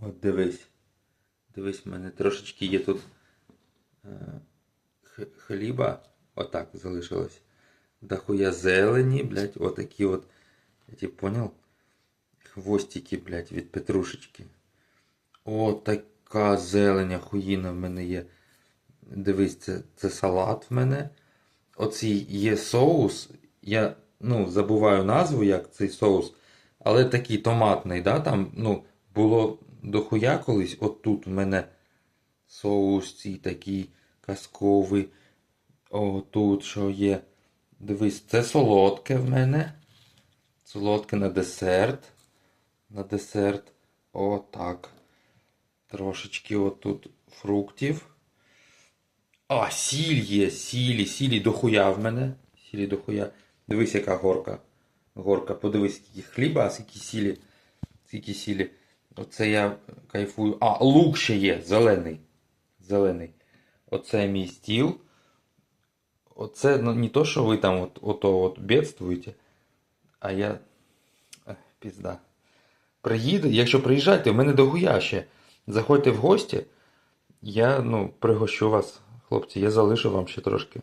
От дивись. Дивись, в мене трошечки є тут е, хліба. Отак залишилось. Дохуя зелені, блядь, отакі от. Я тебе понял? Хвостики, блядь, від петрушечки. О, така зелень охуїна в мене є. Дивись, це, це салат в мене. Оцей є соус. Я ну, забуваю назву, як цей соус. Але такий томатний, да? Там, ну, було дохуя колись. От тут в мене соус цей такий казковий. О, тут що є. Дивись, це солодке в мене. Солодке на десерт. На десерт. О, так. Трошечки отут фруктів. А, сіль є, сілі, сілі дохуя в мене. Сілі дохуя. Дивись, яка горка. Горка, подивись, скільки хліба, а скільки сілі. Скільки сілі. Оце я кайфую. А, лук ще є, зелений. Зелений. Оце мій стіл. Оце ну, не то, що ви там от, ото от бедствуєте, а я. Пізда. Приїду, якщо приїжджаєте, в мене дохуя ще. Заходьте в гості, я ну, пригощу вас, хлопці, я залишу вам ще трошки.